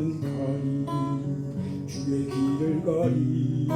탐하니 주의 길을 가리.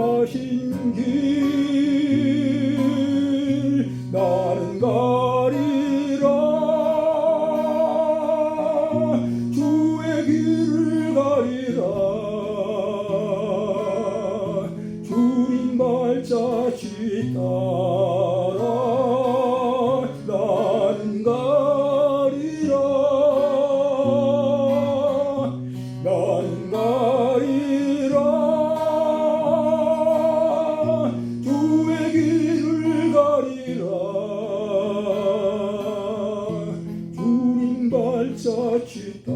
가신 길 나는 가리라. 주의 길을 가리라. 주님 발자취다. зачитав.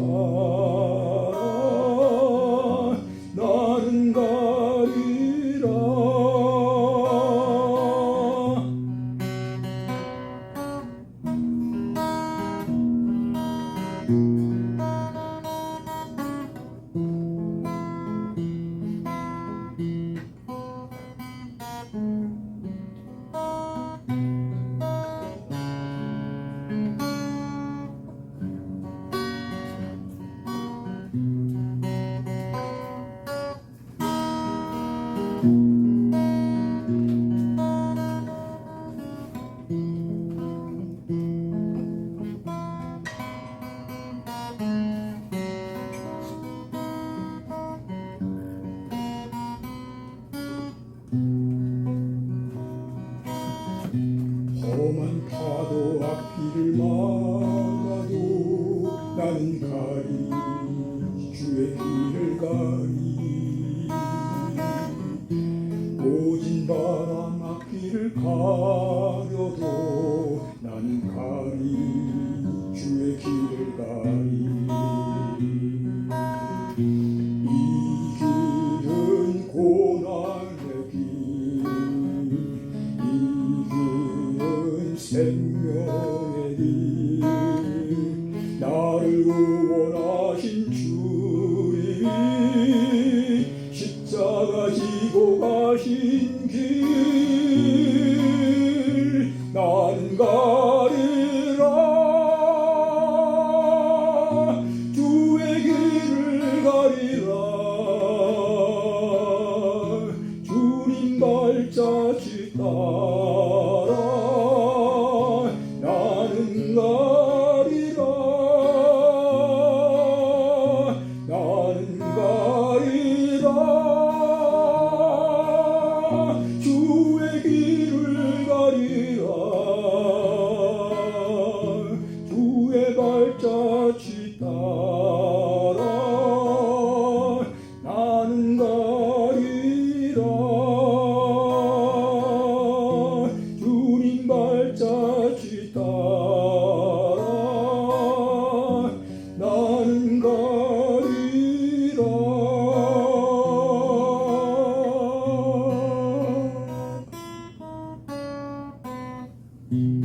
험한 파도 앞길을 막아도 나는 가리 주의 길을 가리. 오진 바람 앞길을 가리 생명의 길 나를 구원 나는 가리라 주님 발자취 따라 나는 가리라 thank mm -hmm. you